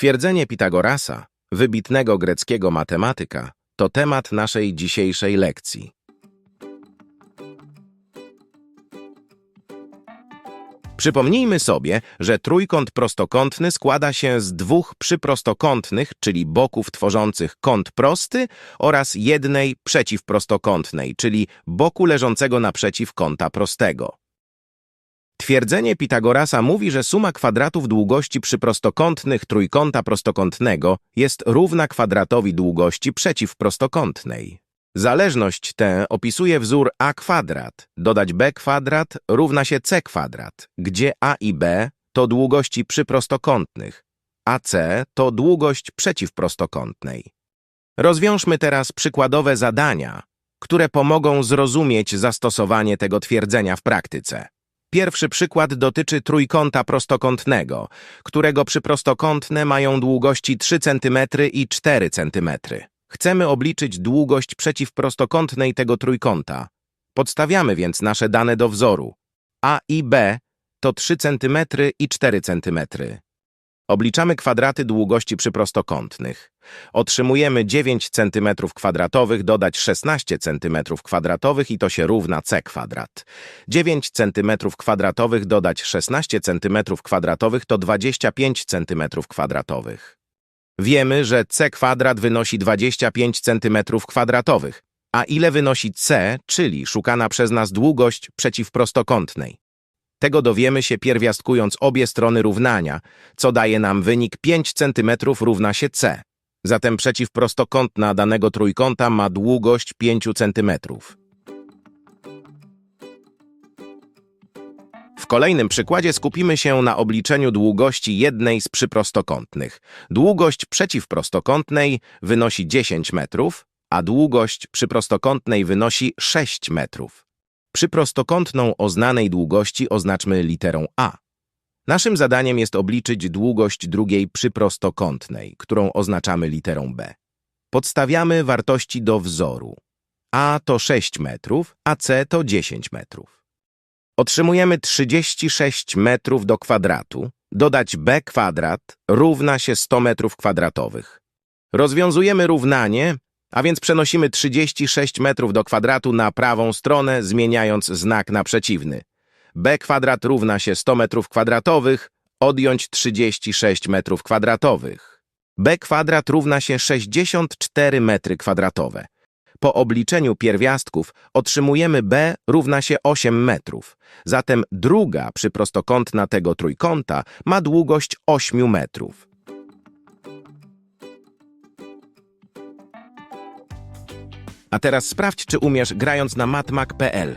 Twierdzenie Pitagorasa, wybitnego greckiego matematyka, to temat naszej dzisiejszej lekcji. Przypomnijmy sobie, że trójkąt prostokątny składa się z dwóch przyprostokątnych, czyli boków tworzących kąt prosty oraz jednej przeciwprostokątnej, czyli boku leżącego naprzeciw kąta prostego. Twierdzenie Pitagorasa mówi, że suma kwadratów długości przyprostokątnych trójkąta prostokątnego jest równa kwadratowi długości przeciwprostokątnej. Zależność tę opisuje wzór a kwadrat, dodać b kwadrat równa się c kwadrat, gdzie a i b to długości przyprostokątnych, a c to długość przeciwprostokątnej. Rozwiążmy teraz przykładowe zadania, które pomogą zrozumieć zastosowanie tego twierdzenia w praktyce. Pierwszy przykład dotyczy trójkąta prostokątnego, którego przyprostokątne mają długości 3 cm i 4 cm. Chcemy obliczyć długość przeciwprostokątnej tego trójkąta. Podstawiamy więc nasze dane do wzoru. A i B to 3 cm i 4 cm. Obliczamy kwadraty długości przyprostokątnych. Otrzymujemy 9 cm kwadratowych dodać 16 cm i to się równa c kwadrat. 9 cm kwadratowych dodać 16 cm to 25 cm kwadratowych. Wiemy, że c kwadrat wynosi 25 cm kwadratowych, a ile wynosi c, czyli szukana przez nas długość przeciwprostokątnej. Tego dowiemy się pierwiastkując obie strony równania, co daje nam wynik 5 cm równa się c. Zatem przeciwprostokątna danego trójkąta ma długość 5 cm. W kolejnym przykładzie skupimy się na obliczeniu długości jednej z przyprostokątnych. Długość przeciwprostokątnej wynosi 10 metrów, a długość przyprostokątnej wynosi 6 metrów. Przyprostokątną o znanej długości oznaczmy literą A. Naszym zadaniem jest obliczyć długość drugiej przyprostokątnej, którą oznaczamy literą B. Podstawiamy wartości do wzoru. A to 6 metrów, a C to 10 metrów. Otrzymujemy 36 metrów do kwadratu. Dodać b kwadrat równa się 100 metrów kwadratowych. Rozwiązujemy równanie, a więc przenosimy 36 metrów do kwadratu na prawą stronę, zmieniając znak na przeciwny. b kwadrat równa się 100 metrów kwadratowych, odjąć 36 metrów kwadratowych. b kwadrat równa się 64 metry kwadratowe. Po obliczeniu pierwiastków otrzymujemy b równa się 8 metrów. Zatem druga przyprostokątna tego trójkąta ma długość 8 metrów. A teraz sprawdź, czy umiesz grając na matmak.pl.